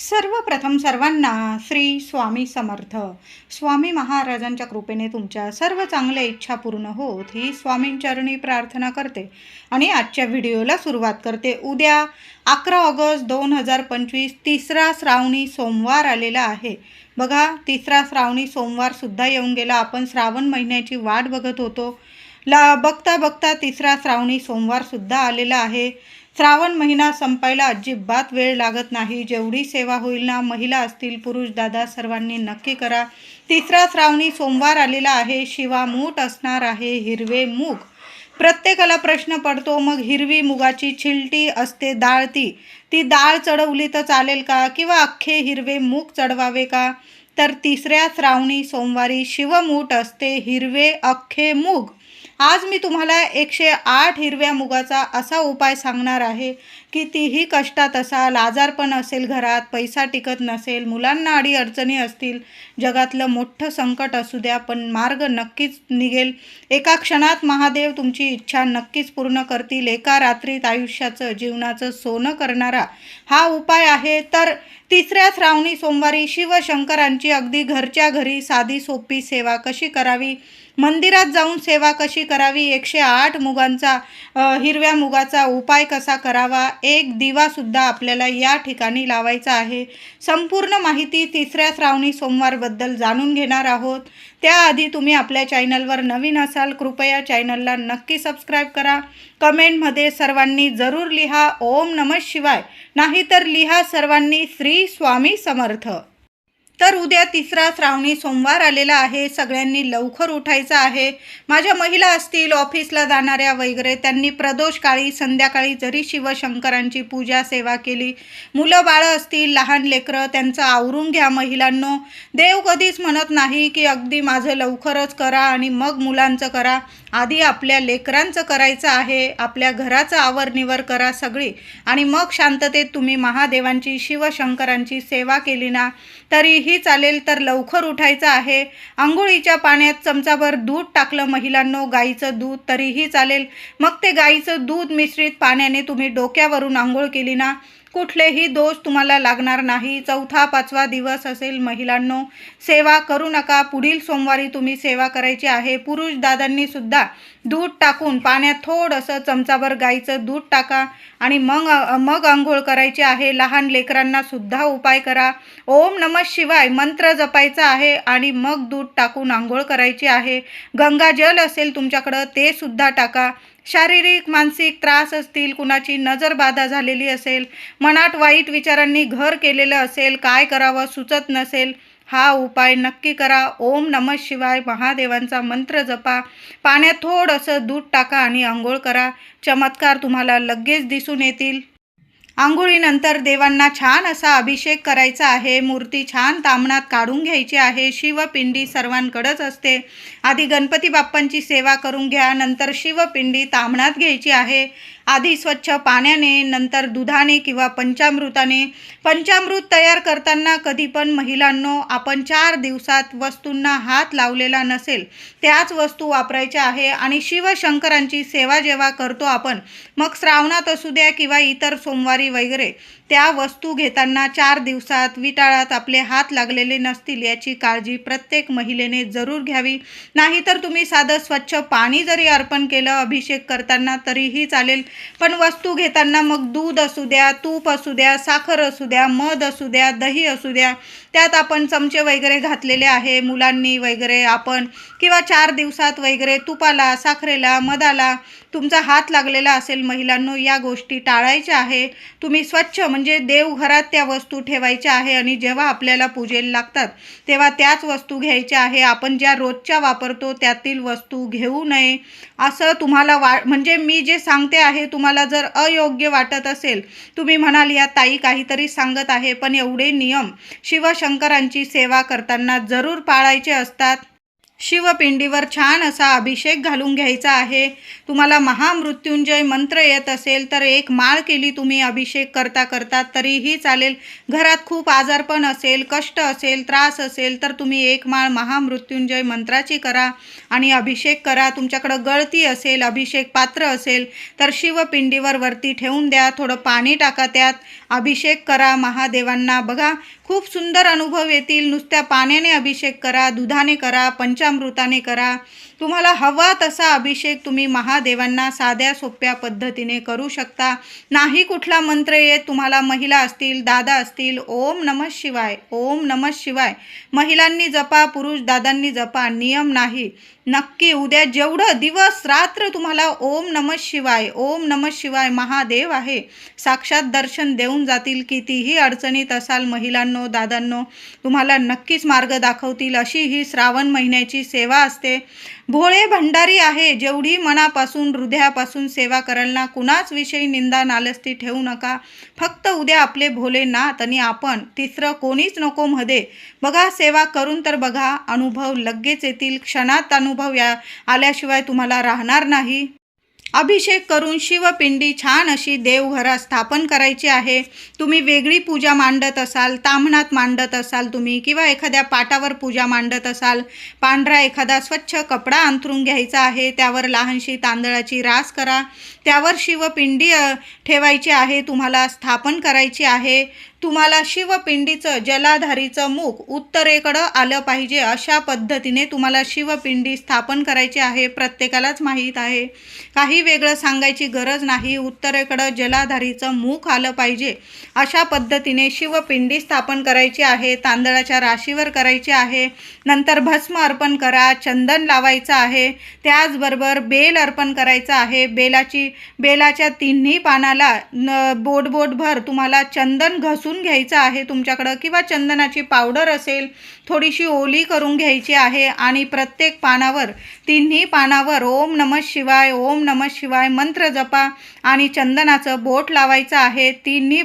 सर्वप्रथम सर्वांना श्री स्वामी समर्थ. स्वामी महाराजांच्या कृपेने तुमच्या सर्व चांगल्या इच्छा पूर्ण होत ही स्वामींचरणी प्रार्थना करते. आणि आजच्या व्हिडिओला सुरुवात करते. उद्या अकरा ऑगस्ट दोन हजार पंचवीस तिसरा श्रावणी सोमवार आलेला आहे. बघा तिसरा श्रावणी सोमवारसुद्धा येऊन गेला. आपण श्रावण महिन्याची वाट बघत होतो. ला बघता बघता तिसरा श्रावणी सोमवारसुद्धा आलेला आहे. श्रावण महिना संपायला अजिबात वेळ लागत नाही. जेवढी सेवा होईल ना महिला असतील पुरुष दादा सर्वांनी नक्की करा. तिसरा श्रावणी सोमवार आलेला आहे. शिवा मूठ असणार आहे हिरवे मूग. प्रत्येकाला प्रश्न पडतो मग हिरवी मुगाची छिलटी असते डाळ ती. ती डाळ चढवली तर चालेल का? किंवा अख्खे हिरवे मूग चढवावे का? तर तिसऱ्या श्रावणी सोमवारी शिवमूठ असते हिरवे अख्खे मूग. आज मी तुम्हाला एकशे आठ हिरव्या मुगाचा असा उपाय सांगणार आहे की तीही कष्टात असाल आजारपण असेल घरात पैसा टिकत नसेल मुलांना अडी अडचणी असतील जगातलं मोठं संकट असू द्या पण मार्ग नक्कीच निघेल. एका क्षणात महादेव तुमची इच्छा नक्कीच पूर्ण करतील. एका रात्रीत आयुष्याचं जीवनाचं सोनं करणारा हा उपाय आहे. तर तिसऱ्या श्रावणी सोमवारी शिवशंकरांची अगदी घरच्या घरी साधी सोपी सेवा कशी करावी? मंदिरात जाऊन सेवा कशी करावी? एकशे आठ मुगांचा हिरव्या मुगाचा उपाय कसा करावा? एक दिवासुद्धा आपल्याला या ठिकाणी लावायचा आहे. संपूर्ण माहिती तिसऱ्या श्रावणी सोमवारबद्दल जाणून घेणार आहोत. त्याआधी तुम्ही आपल्या चॅनलवर नवीन असाल कृपया चॅनलला नक्की सबस्क्राईब करा. कमेंटमध्ये सर्वांनी जरूर लिहा. ओम नमः शिवाय. नाहीतर लिहा सर्वांनी श्री स्वामी समर्थ. तर उद्या तिसरा श्रावणी सोमवार आलेला आहे. सगळ्यांनी लवकर उठायचं आहे. माझ्या महिला असतील ऑफिसला जाणाऱ्या वगैरे त्यांनी प्रदोष काळी संध्याकाळी जरी शिवशंकरांची पूजा सेवा केली. मुलं बाळं असतील लहान लेकरं त्यांचं आवरून घ्या महिलांनो. देव कधीच म्हणत नाही की अगदी माझं लवकरच करा आणि मग मुलांचं करा. आधी आपल्या लेकरांचं करायचं आहे आपल्या घराचं आवरनिवर करा सगळी. आणि मग शांततेत तुम्ही महादेवांची शिवशंकरांची सेवा केली ना तरीही चालेल तर लवकर उठायचं आहे. आंघोळीच्या पाण्यात चमचाभर दूध टाकलं महिलांनो गाईचं दूध तरीही चालेल. मग ते गाईचं दूध मिश्रित पाण्याने तुम्ही डोक्यावरून आंघोळ केली ना कुठलेही दोष तुम्हाला लागणार नाही. चौथा पाचवा दिवस असेल महिलांनो सेवा करू नका. पुढील सोमवारी तुम्ही सेवा करायची आहे. पुरुष दादांनी सुद्धा दूध टाकून पाण्यात थोडंसं चमचाभर गाईचं दूध टाका आणि मग मग आंघोळ करायची आहे. लहान लेकरांना सुद्धा उपाय करा. ओम नम शिवाय मंत्र जपायचा आहे आणि मग दूध टाकून आंघोळ करायची आहे. गंगाजल असेल तुमच्याकडं ते सुद्धा टाका. शारीरिक मानसिक त्रास असतील कुणाची नजर बाधा झालेली असेल मनात वाईट विचारांनी घर केलेलं असेल काय करावं सुचत नसेल हा उपाय नक्की करा. ओम नम शिवाय महादेवांचा मंत्र जपा. पाण्यात थोडंसं दूध टाका आणि आंघोळ करा. चमत्कार तुम्हाला लगेच दिसून येतील. आंघोळीनंतर देवांना छान असा अभिषेक करायचा आहे. मूर्ती छान तामणात काढून घ्यायची आहे. शिवपिंडी सर्वांकडंच असते. आधी गणपती बाप्पांची सेवा करून घ्या. नंतर शिवपिंडी तामणात घ्यायची आहे. आधी स्वच्छ पाण्याने नंतर दुधाने किंवा पंचामृताने. पंचामृत तयार करताना कधी पण महिलांनो आपण चार दिवसात वस्तूंना हात लावलेला नसेल त्याच वस्तू वापरायच्या आहे आणि शिवशंकरांची सेवा जेव्हा करतो आपण मग श्रावणात असू द्या किंवा इतर सोमवारी वगैरे त्या वस्तू घेताना चार दिवसात विटाळात आपले हात लागलेले नसतील याची काळजी प्रत्येक महिलेने जरूर घ्यावी. नाहीतर तुम्ही साधं स्वच्छ पाणी जरी अर्पण केलं अभिषेक करताना तरीही चालेल. पण वस्तू घेताना मग दूध असू द्या तूप असू द्या साखर असू द्या मध असू द्या दही असू द्या त्यात आपण चमचे वगैरे घातलेले आहे मुलांनी वगैरे आपण किंवा चार दिवसात वगैरे तुपाला साखरेला मधाला तुमचा हात लागलेला असेल महिलांनो या गोष्टी टाळायच्या आहे तुम्ही स्वच्छ म्हणजे देवघरात त्या वस्तू ठेवायच्या आहे आणि जेव्हा आपल्याला पूजेला लागतात तेव्हा त्याच वस्तू घ्यायच्या आहे. आपण ज्या रोजच्या वापरतो त्यातील वस्तू घेऊ नये. असं तुम्हाला वा म्हणजे मी जे सांगते आहे तुम्हाला जर अयोग्य वाटत असेल तुम्ही म्हणाल या ताई काहीतरी सांगत आहे पण एवढे नियम शंकरांची सेवा करताना जरूर पाळायचे असतात. शिवपिंडीवर छान असा अभिषेक घालून घ्यायचा आहे. तुम्हाला महामृत्युंजय मंत्र येत असेल तर एक माळ केली तुम्ही अभिषेक करता करता तरीही चालेल. घरात खूप आजारपण असेल कष्ट असेल त्रास असेल तर तुम्ही एक माळ महामृत्युंजय मंत्राची करा आणि अभिषेक करा. तुमच्याकडं गळती असेल अभिषेक पात्र असेल तर शिवपिंडीवर वरती ठेवून द्या थोडं पाणी टाका त्यात. अभिषेक करा महादेवांना. बघा खूप सुंदर अनुभव येतील. नुसत्या पाण्याने अभिषेक करा दुधाने करा पंचामृताने करा. तुम्हाला हवा तसा अभिषेक तुम्ही महादेवांना साध्या सोप्या पद्धतीने करू शकता. नाही कुठला मंत्र येत तुम्हाला महिला असतील दादा असतील ओम नमः शिवाय ओम नमः शिवाय. महिलांनी जपा पुरुष दादांनी जपा नियम नाही. नक्की उद्या जेवढं दिवस रात्र तुम्हाला ओम नमः शिवाय ओम नमः शिवाय महादेव आहे साक्षात दर्शन देऊन जातील कितीही अडचणीत असाल महिलांनो दादांनो तुम्हाला नक्कीच मार्ग दाखवतील. अशी ही श्रावण महिन्याची सेवा असते. भोळे भंडारी आहे. जेवढी मनापासून हृदयापासून सेवा करायला ना कुणाच विषयी निंदा नालस्ती ठेवू नका. फक्त उद्या आपले भोलेनाथ आणि आपण तिसरं कोणीच नको मध्ये बघा सेवा करून तर बघा अनुभव लगेच येतील. क्षणात अनुभव अनुभव्या. आल्याशिवाय तुम्हाला राहणार नाही. अभिषेक करून शिवपिंडी छान अशी देवघरात स्थापन करायची आहे. तुम्ही वेगळी पूजा मांडत असाल तांबणात मांडत असाल तुम्ही किंवा एखाद्या पाटावर पूजा मांडत असाल पांढरा एखादा स्वच्छ कपडा अंथरून घ्यायचा आहे त्यावर लहानशी तांदळाची रास करा. त्यावर शिवपिंडी ठेवायची आहे तुम्हाला स्थापन करायची आहे. तुम्हाला शिवपिंडीचं जलाधारीचं मुख उत्तरेकडं आलं पाहिजे अशा पद्धतीने तुम्हाला शिवपिंडी स्थापन करायची आहे प्रत्येकालाच माहीत आहे. काही वेगळं सांगायची गरज नाही उत्तरेकडं जलाधारीचं मुख आलं पाहिजे अशा पद्धतीने शिवपिंडी स्थापन करायची आहे तांदळाच्या राशीवर करायची आहे नंतर भस्म अर्पण करा चंदन लावायचं आहे त्याचबरोबर बेल अर्पण करायचं आहे बेलाची बेलाच्या तिन्ही पानाला न बोटबोटभर तुम्हाला चंदन घसून घ्यायचं आहे तुमच्याकडं किंवा चंदनाची पावडर असेल थोडीशी ओली करून घ्यायची आहे आणि प्रत्येक पानावर तिन्ही पानावर ओम नमः शिवाय ओम नमः शिवाय मंत्र जपा आणि चंदनाचं बोट लावायचं आहे. तिन्ही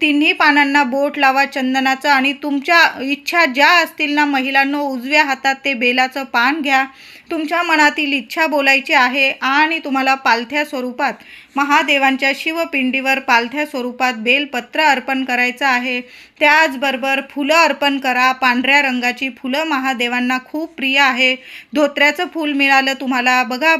तिन्ही पानांना बोट लावा चंदनाचं आणि तुमच्या इच्छा ज्या असतील ना महिलांनो उजव्या हातात ते बेलाचं पान घ्या. तुमच्या मनातील इच्छा बोलायची आहे आणि तुम्हाला पालथ्या स्वरूपात महादेवांच्या शिवपिंडीवर पालथ्या स्वरूपात बेलपत्र अर्पण करायचं आहे. त्याचबरोबर फुलं अर्पण करा. पांढऱ्या रंगाची फुलं महादेवांना खूप प्रिय आहे. धोत्र्याचं फूल मिळालं तुम्हाला. बघा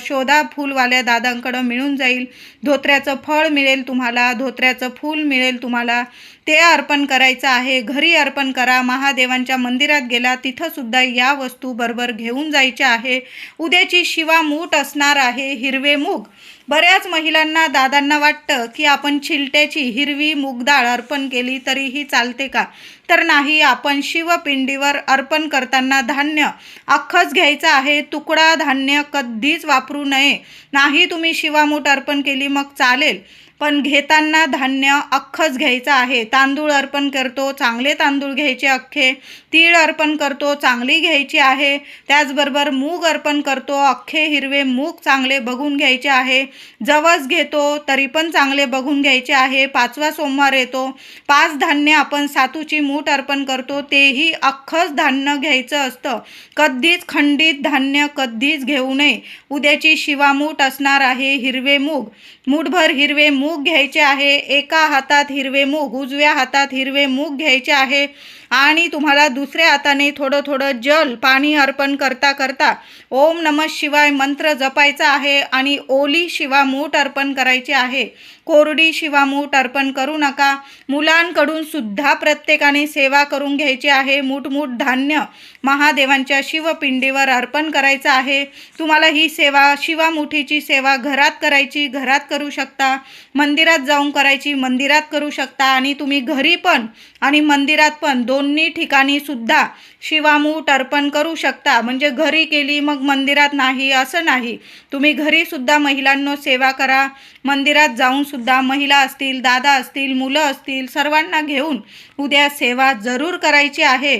शोधा फूलवाल्या दादांकडं मिळून जाईल. धोत्र्याचं फळ मिळेल तुम्हाला. धोत्र्याचं फूल मिळेल तुम्हाला. ते अर्पण करायचं आहे. घरी अर्पण करा. महादेवांच्या मंदिरात गेला. तिथंसुद्धा या वस्तू बरोबर घेऊन जायच्या आहे. उद्याची शिवामूठ असणार आहे हिरवे मूग. बऱ्याच महिलांना दादांना वाटतं की आपण चिलट्याची हिरवी मूगडाळ अर्पण केली तरीही चालते का? तर नाही आपण शिवपिंडीवर अर्पण करताना धान्य. अख्खच घ्यायचं आहे तुकडा धान्य कधीच वापरू नये. नाही तुम्ही शिवामूठ अर्पण केली मग चालेल. पण घेताना धान्य अख्खंच घ्यायचं आहे. तांदूळ अर्पण करतो चांगले तांदूळ घ्यायचे अख्खे. तीळ अर्पण करतो चांगली घ्यायची आहे. त्याचबरोबर मूग अर्पण करतो अख्खे हिरवे मूग चांगले बघून घ्यायचे आहे. जवस घेतो तरी पण चांगले बघून घ्यायचे आहे. पाचवा सोमवार येतो. पाच धान्य आपण सातूची मूठ अर्पण करतो तेही अख्खंच धान्य घ्यायचं असतं. कधीच खंडित धान्य कधीच घेऊ नये. उद्याची शिवामूठ असणार आहे हिरवे मूग. मूठभर हिरवे मूग मूग घ्यायचे आहे एका हातात हिरवे मूग उजव्या हातात हिरवे मूग घ्यायचे आहे. आणि तुम्हाला दुसऱ्या हाताने थोडं थोडं जल पाणी अर्पण करता करता ओम नम शिवाय मंत्र जपायचा आहे आणि ओली शिवामूठ अर्पण करायची आहे. कोरडी शिवामूठ अर्पण करू नका. मुलांकडून सुद्धा प्रत्येकाने सेवा करून घ्यायची आहे. मूठमूठ धान्य महादेवांच्या शिवपिंडीवर अर्पण करायचं आहे. तुम्हाला ही सेवा शिवामुठीची सेवा घरात करायची घरात करू शकता. मंदिरात जाऊन करायची मंदिरात करू शकता. आणि तुम्ही घरी पण आणि मंदिरात पण दोन्ही ठिकाणी सुद्धा शिवामूठ अर्पण करू शकता. म्हणजे घरी केली मग मंदिरात नाही असं नाही. तुम्ही घरी सुद्धा महिलांनो सेवा करा. मंदिरात जाऊन सुद्धा महिला असतील दादा असतील मुलं असतील सर्वांना घेऊन उद्या सेवा जरूर करायची आहे.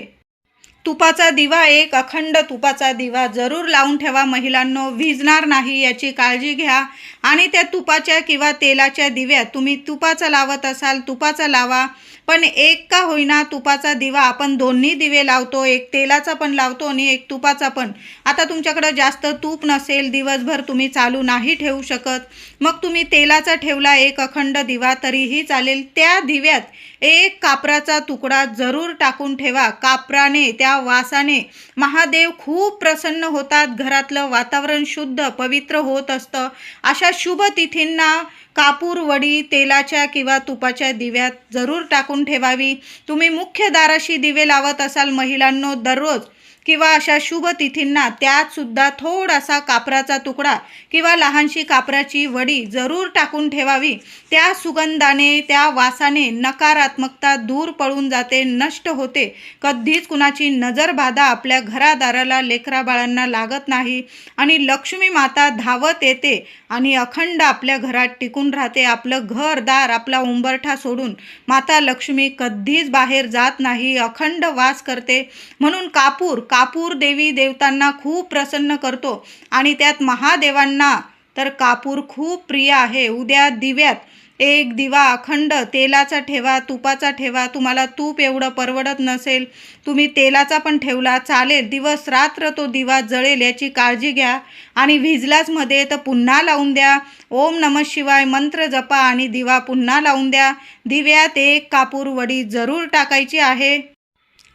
तुपाचा दिवा एक अखंड तुपाचा दिवा जरूर लावून ठेवा महिलांनो. विजणार नाही याची काळजी घ्या. आणि त्या तुपाच्या किंवा तेलाच्या दिव्यात तुम्ही तुपाचा लावत असाल तुपाचा लावा. पण एक का होईना तुपाचा दिवा आपण दोन्ही दिवे लावतो एक तेलाचा पण लावतो आणि एक तुपाचा पण. आता तुमच्याकडं जास्त तूप नसेल दिवसभर तुम्ही चालू नाही ठेवू शकत. मग तुम्ही तेलाचा ठेवला एक अखंड दिवा तरीही चालेल. त्या दिव्यात एक कापराचा तुकडा जरूर टाकून ठेवा. कापराने त्या वासाने. महादेव खूप प्रसन्न होतात. घरातलं वातावरण शुद्ध पवित्र होत असतं. अशा शुभ तिथींना कापूर वडी तेलाच्या किंवा तुपाच्या दिव्यात जरूर टाकून ठेवावी. तुम्ही मुख्य दाराशी दिवे लावत असाल महिलांनो दररोज किंवा अशा शुभ तिथींना त्यात सुद्धा थोडासा कापराचा तुकडा किंवा लहानशी कापराची वडी जरूर टाकून ठेवावी. त्या सुगंधाने त्या वासाने नकारात्मकता दूर पळून जाते नष्ट होते. कधीच कुणाची नजरबाधा आपल्या घरादाराला लेकरा बाळांना लागत नाही आणि लक्ष्मी माता धावत येते आणि अखंड आपल्या घरात टिकून राहते. आपलं घरदार आपला उंबरठा सोडून माता लक्ष्मी कधीच बाहेर जात नाही अखंड वास करते. म्हणून कापूर का कापूर देवी देवतांना खूप प्रसन्न करतो. आणि त्यात महादेवांना तर कापूर खूप प्रिय आहे. उद्या दिव्यात एक दिवा अखंड तेलाचा ठेवा तुपाचा ठेवा. तुम्हाला तूप एवढं परवडत नसेल. तुम्ही तेलाचा पण ठेवला चालेल. दिवस रात्र तो दिवा जळेल याची काळजी घ्या. आणि भिजलाच मध्ये तर पुन्हा लावून द्या. ओम नम शिवाय मंत्र जपा आणि दिवा पुन्हा लावून द्या. दिव्यात एक कापूर वडी जरूर टाकायची आहे.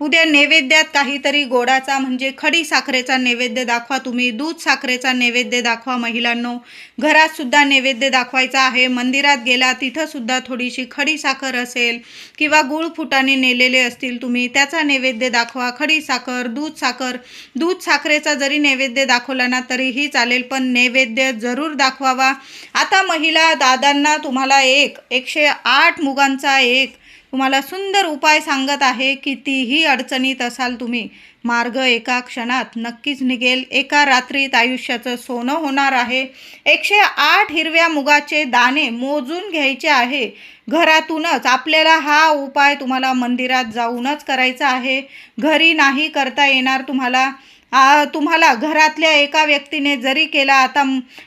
उद्या नैवेद्यात काहीतरी गोडाचा म्हणजे खडी साखरेचा नैवेद्य दाखवा तुम्ही दूध साखरेचा नैवेद्य दाखवा महिलांनो. घरात सुद्धा नैवेद्य दाखवायचा आहे. मंदिरात गेला तिथं सुद्धा थोडीशी खडी साखर असेल किंवा गुळ फुटाने नेलेले असतील तुम्ही त्याचा नैवेद्य दाखवा. खडी साखर दूध साखर दूध साखरेचा जरी नैवेद्य दाखवला ना तरीही चालेल पण नैवेद्य जरूर दाखवावा. आता महिला दादांना तुम्हाला एक एकशे आठ मुगांचा एक तुम्हाला सुंदर उपाय सांगत आहे कितीही अडचणीत असाल तुम्ही. मार्ग एका क्षणात नक्कीच निघेल. एका रात्रीत आयुष्याचं सोनं होणार आहे. एकशे आठ हिरव्या मुगाचे दाणे मोजून घ्यायचे आहे. घरातूनच आपल्याला हा उपाय तुम्हाला मंदिरात जाऊनच करायचा आहे. घरी नाही करता येणार तुम्हाला. तुम्हाला घरातल्या एका व्यक्तीने जरी केला आता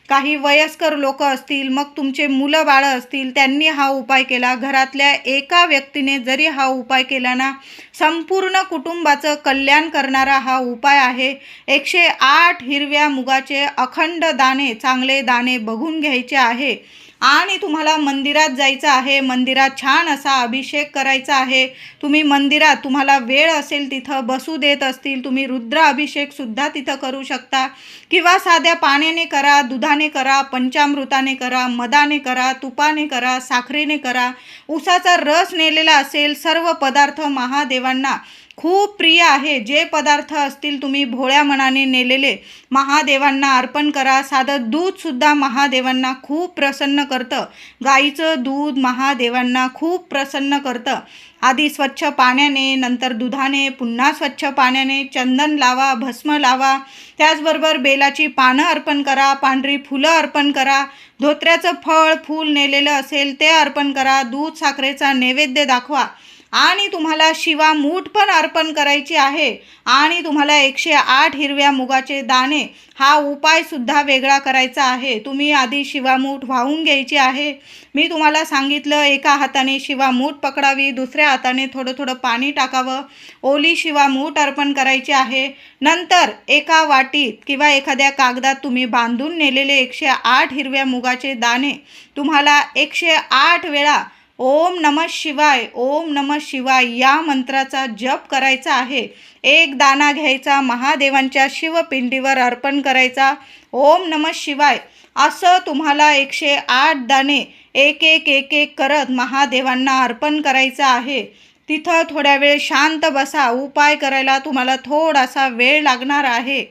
काही वयस्कर लोक असतील मग तुमचे मुलं बाळं असतील त्यांनी हा उपाय केला. घरातल्या एका व्यक्तीने जरी हा उपाय केला ना संपूर्ण कुटुंबाचं कल्याण करणारा हा उपाय आहे. एकशे आठ हिरव्या मुगाचे अखंड दाणे चांगले दाणे बघून घ्यायचे आहे. आणि तुम्हाला मंदिरात जायचं आहे मंदिरात छान असा अभिषेक करायचा आहे. तुम्ही मंदिरात तुम्हाला वेळ असेल तिथं बसू देत असतील तुम्ही रुद्र अभिषेकसुद्धा तिथं करू शकता. किंवा साध्या पाण्याने करा दुधाने करा पंचामृताने करा मदाने करा तुपाने करा साखरेने करा. उसाचा रस नेलेला असेल सर्व पदार्थ महादेवांना खूप प्रिय आहे. जे पदार्थ असतील तुम्ही भोळ्या मनाने नेलेले महादेवांना अर्पण करा. साधं दूधसुद्धा महादेवांना खूप प्रसन्न करतं. गाईचं दूध महादेवांना खूप प्रसन्न करतं. आधी स्वच्छ पाण्याने नंतर दुधाने पुन्हा स्वच्छ पाण्याने चंदन लावा भस्म लावा. त्याचबरोबर बेलाची पानं अर्पण करा पांढरी फुलं अर्पण करा. धोत्र्याचं फळ फूल नेलेलं असेल ते अर्पण करा. दूध साखरेचा नैवेद्य दाखवा. आणि तुम्हाला शिवा मूठ पण अर्पण करायची आहे. आणि तुम्हाला एकशे आठ हिरव्या मुगाचे दाणे हा उपायसुद्धा वेगळा करायचा आहे. तुम्ही आधी शिवामूठ वाहून घ्यायची आहे. मी तुम्हाला सांगितलं एका हाताने शिवामूठ पकडावी दुसऱ्या हाताने थोडं थोडं पाणी टाकावं. ओली शिवामूठ अर्पण करायची आहे. नंतर एका वाटीत किंवा एखाद्या कागदात तुम्ही बांधून नेलेले एकशे आठ हिरव्या मुगाचे दाणे तुम्हाला एकशे आठ वेळा ओम नम शिवाय ओम नम शिवाय या मंत्राचा जप करायचा आहे. एक दाना घ्यायचा महादेवांच्या शिवपिंडीवर अर्पण करायचा. ओम नम शिवाय. असं तुम्हाला एकशे आठ दाणे एक एक एक एक करत महादेवांना अर्पण करायचं आहे. तिथं थोड्या वेळ शांत बसा. उपाय करायला तुम्हाला थोडासा वेळ लागणार आहे.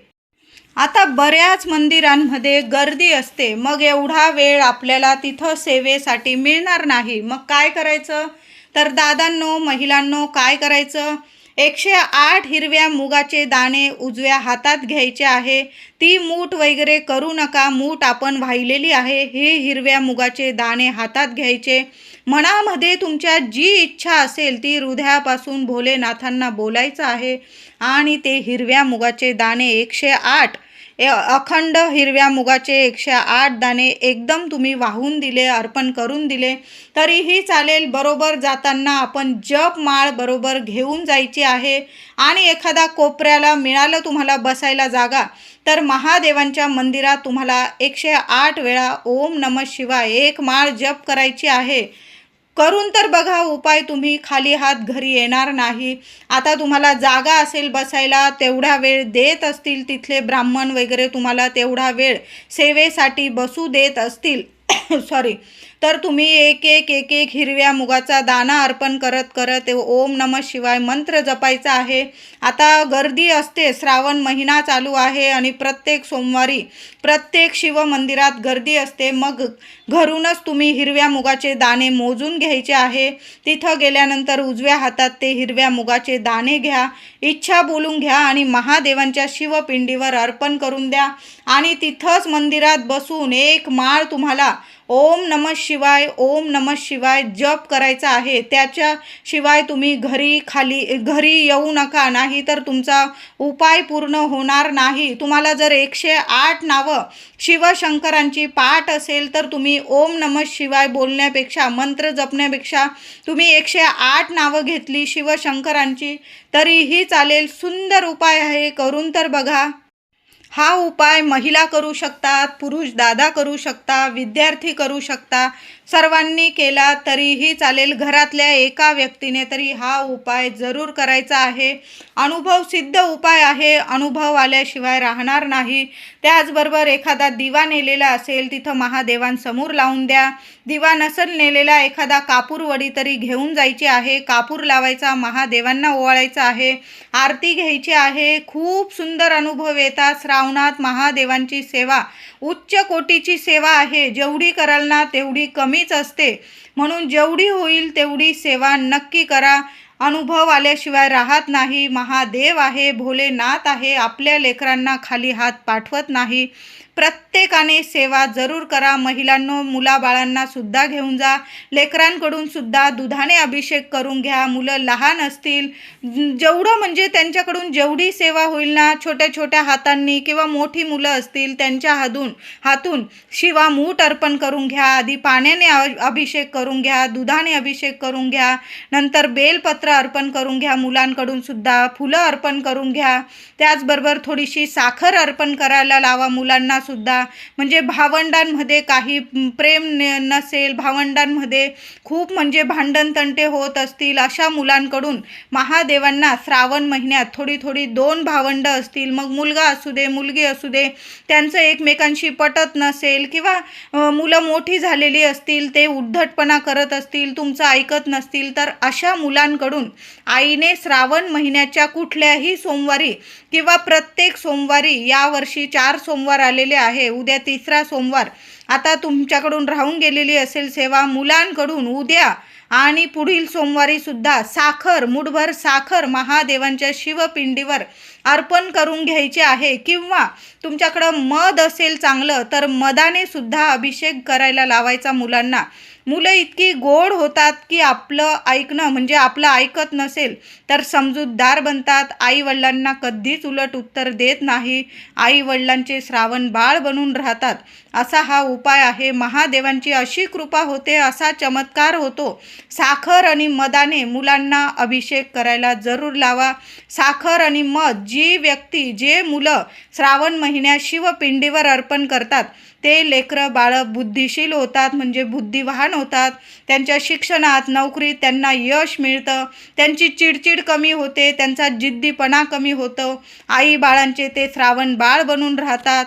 आता बऱ्याच मंदिरांमध्ये गर्दी असते. मग एवढा वेळ आपल्याला तिथं सेवेसाठी मिळणार नाही. मग काय करायचं? तर दादांनो महिलांनो काय करायचं? एकशे आठ हिरव्या मुगाचे दाणे उजव्या हातात घ्यायचे आहे. ती मूठ वगैरे करू नका मूठ आपण वाहिलेली आहे. हे हिरव्या मुगाचे दाणे हातात घ्यायचे. मनामध्ये तुमच्या जी इच्छा असेल ती हृदयापासून भोलेनाथांना बोलायचं आहे. आणि ते हिरव्या मुगाचे दाणे एकशे आठ ए अखंड हिरव्या मुगाचे एकशे आठ दाणे एकदम तुम्ही वाहून दिले अर्पण करून दिले. तरीही चालेल बरोबर जाताना आपण जप माळ बरोबर घेऊन जायची आहे. आणि एखादा कोपऱ्याला मिळालं तुम्हाला बसायला जागा तर महादेवांच्या मंदिरात तुम्हाला एकशे आठ वेळा ओम नम शिवाय एक माळ जप करायची आहे. करून तर बघा उपाय तुम्ही. खाली हात घरी येणार नाही. आता तुम्हाला जागा असेल बसायला तेवढा वेळ देत असतील तिथले ब्राह्मण वगैरे तुम्हाला तेवढा वेळ सेवेसाठी बसू देत असतील. सॉरी तर तुम्ही एक एक एक एक हिरव्या मुगाचा दाना अर्पण करत करत ओम नम शिवाय मंत्र जपायचा आहे. आता गर्दी असते श्रावण महिना चालू आहे आणि प्रत्येक सोमवारी प्रत्येक शिव मंदिरात गर्दी असते. मग घरूनच तुम्ही हिरव्या मुगाचे दाणे मोजून घ्यायचे आहे. तिथं गेल्यानंतर उजव्या हातात ते हिरव्या मुगाचे दाणे घ्या इच्छा बोलून घ्या आणि महादेवांच्या शिवपिंडीवर अर्पण करून द्या. आणि तिथंच मंदिरात बसून एक माळ तुम्हाला ओम नम शिवाय ओम नम शिवाय जप करायचा आहे. त्याच्याशिवाय तुम्ही घरी खाली घरी येऊ नका नाही तर तुमचा उपाय पूर्ण होणार नाही. तुम्हाला जर एकशे आठ नावं शिवशंकरांची पाठ असेल तर तुम्ही ओम नम शिवाय बोलण्यापेक्षा मंत्र जपण्यापेक्षा तुम्ही एकशे आठ नावं घेतली शिवशंकरांची तरीही चालेल. सुंदर उपाय आहे करून तर बघा. हा उपाय महिला करू शकतात पुरुष दादा करू शकता विद्यार्थी करू शकता. सर्वांनी केला तरीही चालेल. घरातल्या एका व्यक्तीने तरी हा उपाय जरूर करायचा आहे. अनुभव सिद्ध उपाय आहे. अनुभव आल्याशिवाय राहणार नाही. त्याचबरोबर एखादा दिवा नेलेला असेल तिथं महादेवांसमोर लावून द्या. दिवा नसल नेलेला एखादा कापूर वडी तरी घेऊन जायची आहे. कापूर लावायचा महादेवांना ओवाळायचा आहे. आरती घ्यायची आहे. खूप सुंदर अनुभव येतात. श्रावणात महादेवांची सेवा उच्च कोटीची सेवा आहे. जेवढी कराल ना तेवढी कमीच असते. म्हणून जेवढी होईल तेवढी सेवा नक्की करा. अनुभव आल्याशिवाय राहत नाही. महादेव आहे भोलेनाथ आहे आपल्या लेकरांना खाली हात पाठवत नाही. प्रत्येकाने सेवा जरूर करा. महिलांनो मुलाबाळांना सुद्धा घेऊन जा. लेकरांकडून सुद्धा दुधाने अभिषेक करून घ्या. मुलं लहान असतील जेवढं म्हणजे त्यांच्याकडून जेवढी सेवा होईल ना छोट्या छोट्या हातांनी किंवा मोठी मुलं असतील त्यांच्या हातून हातून शिवा मूठ अर्पण करून घ्या. आधी पाण्याने अभिषेक करून घ्या दुधाने अभिषेक करून घ्या. नंतर बेलपत्र अर्पण करून घ्या. मुलांकडून सुद्धा फुलं अर्पण करून घ्या. त्याचबरोबर थोडीशी साखर अर्पण करायला लावा मुलांना. सुद्धा. म्हणजे भावंडांमध्ये काही प्रेम नसेल भावंडांमध्ये खूप म्हणजे भांडण तंटे होत असतील अशा मुलांकडून महादेवांना श्रावण महिन्यात थोडी थोडी दोन भावंड असतील. मग मुलगा असू दे मुलगी असू दे त्यांचं एकमेकांशी पटत नसेल किंवा मुलं मोठी झालेली असतील ते उद्धटपणा करत असतील तुमचं ऐकत नसतील तर अशा मुलांकडून आईने श्रावण महिन्याच्या कुठल्याही सोमवारी किंवा प्रत्येक सोमवारी यावर्षी चार सोमवार आलेले आहे. उद्या तिसरा सोमवार. आता तुमच्याकडून राहून गेलेली असेल सेवा मुलांकडून. उद्या आणि पुढील सोमवारी सुद्धा साखर मुठभर साखर महादेवांच्या शिवपिंडीवर अर्पण करून घ्यायचे आहे. किंवा तुमच्याकडं मध असेल चांगलं तर मदाने सुद्धा अभिषेक करायला लावायचा मुलांना. मुलं इतकी गोड होतात की आपलं ऐकणं म्हणजे आपलं ऐकत नसेल तर समजूतदार बनतात. आई वडिलांना कधीच उलट उत्तर देत नाही. आई वडिलांचे श्रावण बाळ बनून राहतात. असा हा उपाय आहे. महादेवांची अशी कृपा होते असा चमत्कार होतो. साखर आणि मदाने मुलांना अभिषेक करायला जरूर लावा. साखर आणि मध जी व्यक्ती जे मुलं श्रावण महिन्यात शिवपिंडीवर अर्पण करतात ते लेकरं बाळं बुद्धिशील होतात म्हणजे बुद्धिवाहन होतात. त्यांच्या शिक्षणात नोकरीत त्यांना यश मिळतं. त्यांची चिडचिड कमी होते त्यांचा जिद्दीपणा कमी होतो. आई बाळांचे ते श्रावण बाळ बनून राहतात.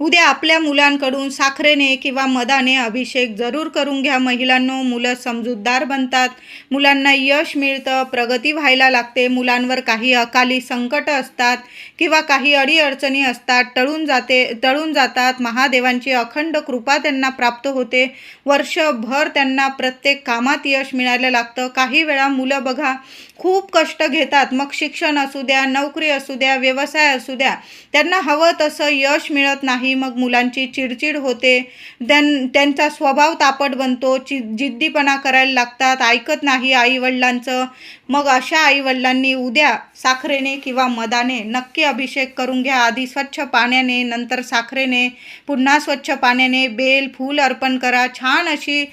उद्या आपल्या मुलांकडून साखरेने किंवा मदाने अभिषेक जरूर करून घ्या. महिलांनो मुलं समजूतदार बनतात. मुलांना यश मिळतं प्रगती व्हायला लागते. मुलांवर काही अकाली संकट असतात किंवा काही अडीअडचणी असतात. टळून जाते टळून जातात. महादेवांची अखंड कृपा त्यांना प्राप्त होते. वर्षभर त्यांना प्रत्येक कामात यश मिळायला लागतं. काही वेळा मुलं बघा खूप कष्ट घेतात. मग शिक्षण असू द्या नोकरी असू द्या व्यवसाय असू द्या. त्यांना हवं तसं यश मिळत नाही. मग मुलांची चिडचिड होते. त्यां त्यांचा स्वभाव तापट बनतो. चि जिद्दीपणा करायला लागतात. ऐकत नाही आईवडिलांचं. मग अशा आईवडिलांनी उद्या साखरेने किंवा मदाने नक्की अभिषेक करून घ्या. आधी स्वच्छ पाण्याने नंतर साखरेने पुन्हा स्वच्छ पाण्याने बेल फूल अर्पण करा. छान अशी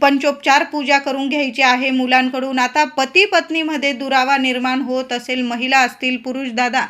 पंचोपचार पूजा करून घ्यायची आहे मुलांकडून. आता पती पत्नीमध्ये दुरावा निर्माण होत असेल. महिला असतील पुरुष दादा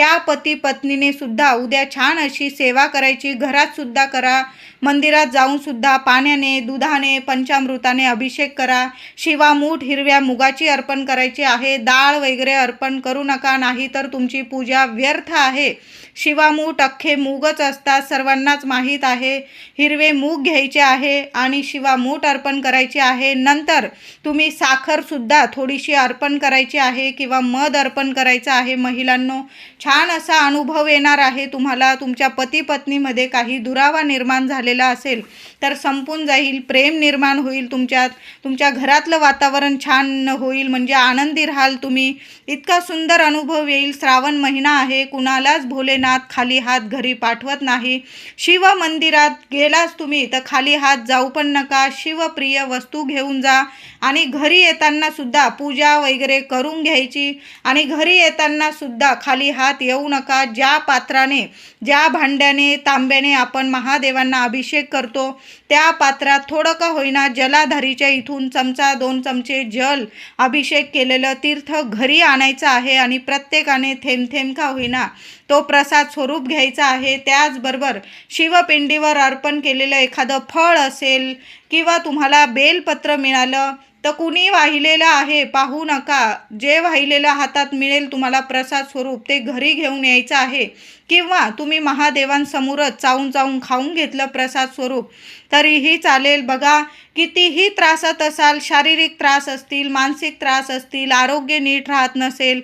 त्या पती पत्नीने सुद्धा उद्या छान अशी सेवा करायची. घरात सुद्धा करा. मंदिरात जाऊन सुद्धा पाण्याने दुधाने पंचामृताने अभिषेक करा. शिवामूठ हिरव्या मुगाची अर्पण करायची आहे. डाळ वगैरे अर्पण करू नका नाही तर तुमची पूजा व्यर्थ आहे. शिवामूठ अख्खे मूगच असतात सर्वांनाच माहीत आहे. हिरवे मूग घ्यायचे आहे आणि शिवामूठ अर्पण करायचे आहे. नंतर तुम्ही साखरसुद्धा थोडीशी अर्पण करायची आहे किंवा मध अर्पण करायचं आहे महिलांनो. छान छान असा अनुभव येणार आहे. तुम्हाला तुमच्या पती पत्नीमध्ये काही दुरावा निर्माण झालेला असेल तर संपून जाईल प्रेम निर्माण होईल तुमच्यात तुमच्या घरातलं वातावरण छान होईल म्हणजे आनंदी राहाल तुम्ही. इतका सुंदर अनुभव येईल श्रावण महिना आहे कुणालाच भोलेनाथ खाली हात घरी पाठवत नाही. शिव मंदिरात गेलाच तुम्ही तर खाली हात जाऊ पण नका शिवप्रिय वस्तू घेऊन जा. आणि घरी येताना सुद्धा पूजा वगैरे करून घ्यायची. आणि घरी येताना सुद्धा खाली हात येऊ नका ज्या पात्राने ज्या भांड्याने तांब्याने आपण महादेवांना अभिषेक करतो त्या पात्रात थोडं का होईना जलाधारीच्या इथून चमचा दोन चमचे जल अभिषेक केलेलं तीर्थ घरी आणायचं आहे आणि प्रत्येकाने थेंब थेंब का होईना तो प्रसाद स्वरूप घ्यायचा आहे. त्याचबरोबर शिवपिंडीवर अर्पण केलेलं एखादं फळ असेल किंवा तुम्हाला बेलपत्र मिळालं तर कुणी वाहिलेलं आहे पाहू नका. जे वाहिलेलं हातात मिळेल तुम्हाला प्रसाद स्वरूप ते घरी घेऊन यायचं आहे. किंवा तुम्ही महादेवांसमोरच चावून चावून खाऊन घेतलं प्रसाद स्वरूप तरीही चालेल. बघा कितीही त्रासात असाल शारीरिक त्रास असतील मानसिक त्रास असतील आरोग्य नीट राहत नसेल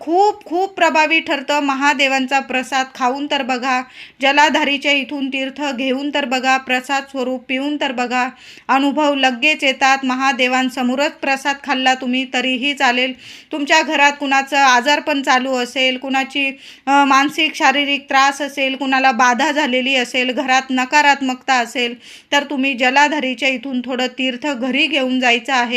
खूप खूप प्रभावी ठरतं महादेवांचा प्रसाद. खाऊन तर बघा जलाधारीच्या इथून तीर्थ घेऊन तर बघा प्रसाद स्वरूप पिऊन तर बघा. अनुभव लगेच येतात देवांसमोरच प्रसाद खाल्ला तुम्ही तरीही चालेल. तुमच्या घरात कुणाचं आजारपण चालू असेल कुणाची मानसिक शारीरिक त्रास असेल कुणाला बाधा झालेली असेल घरात नकारात्मकता असेल तर तुम्ही जलाधारीच्या इथून थोडं तीर्थ घरी घेऊन जायचं आहे.